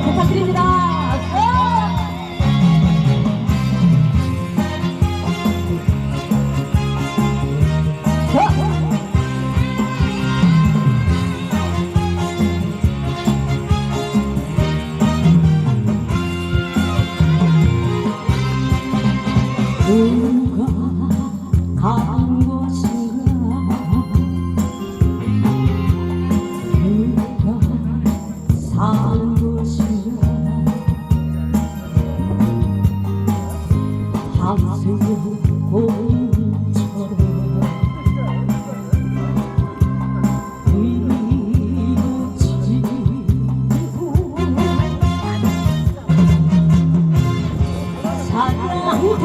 부탁드립니다. 누가 가 사랑도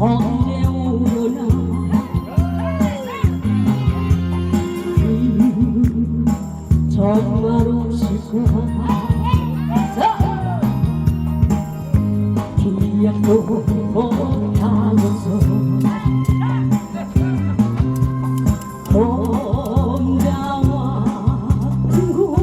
정말 없을까 기약도 못하면서 혼자와 친구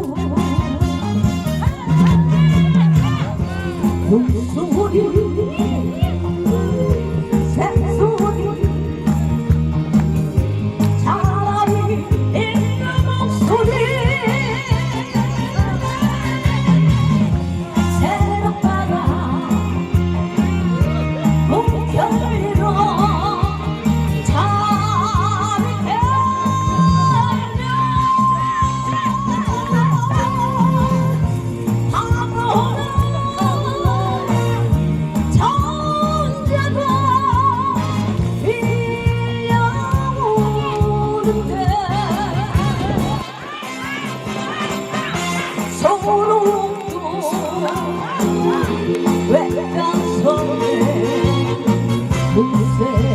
외딴 섬에 무쇠